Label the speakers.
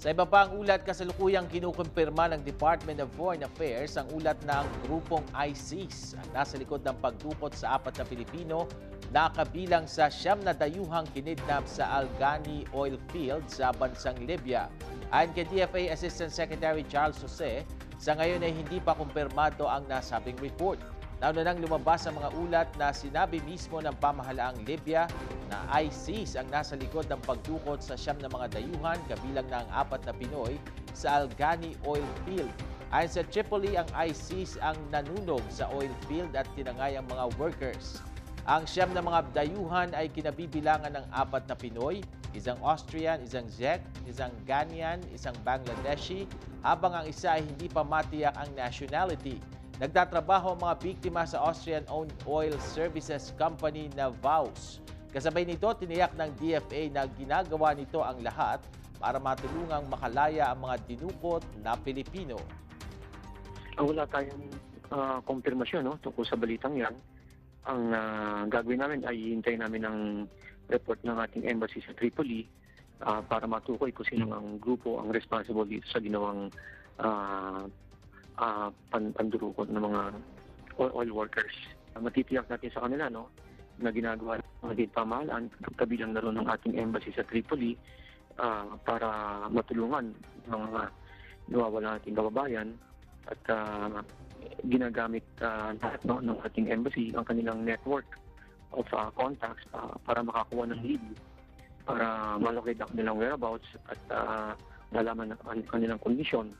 Speaker 1: Sa iba pang ulat, kasalukuyang kinukumpirma ng Department of Foreign Affairs ang ulat ng grupong ISIS ang nasa likod ng pagdukot sa apat na Pilipino na kabilang sa siyam na dayuhang kinidnap sa Algani oil field sa bansang Libya. Ayon kay DFA Assistant Secretary Charles Jose, sa ngayon ay hindi pa kumpirmado ang nasabing report. Nauna nang lumabas ang mga ulat na sinabi mismo ng pamahalaang Libya na ISIS ang nasa likod ng pagdukot sa siyam na mga dayuhan kabilang na ang apat na Pinoy sa Algani oil field. Ayon sa Tripoli, ang ISIS ang nanunog sa oil field at tinangay ang mga workers. Ang siyam na mga dayuhan ay kinabibilangan ng apat na Pinoy, isang Austrian, isang Czech, isang Ghanaian, isang Bangladeshi, habang ang isa ay hindi pa matiyak ang nationality. Nagtatrabaho ang mga biktima sa Austrian-owned oil services company na VAUS. Kasabay nito, tiniyak ng DFA na ginagawa nito ang lahat para matulungang makalaya ang mga dinukot na Pilipino.
Speaker 2: Ah, wala tayong ah, kumpirmasyon no, tungkol sa balitang yan. Ang ah, gagawin namin ay hintayin namin ang report ng ating embassy sa Tripoli ah, para matukoy kung sino ang grupo ang responsible dito sa ginawang ah, ah, pan pandurukot ng mga oil, workers. Matitiyak natin sa kanila no, na ginagawa ng mga pamahalaan kabilang na ng ating embassy sa Tripoli ah, para matulungan ng mga nawawala nating kababayan at ah, ginagamit ah, lahat no, ng ating embassy ang kanilang network of ah, contacts pa- para makakuha ng lead para malocate ang kanilang whereabouts at malaman ang ang kanilang kondisyon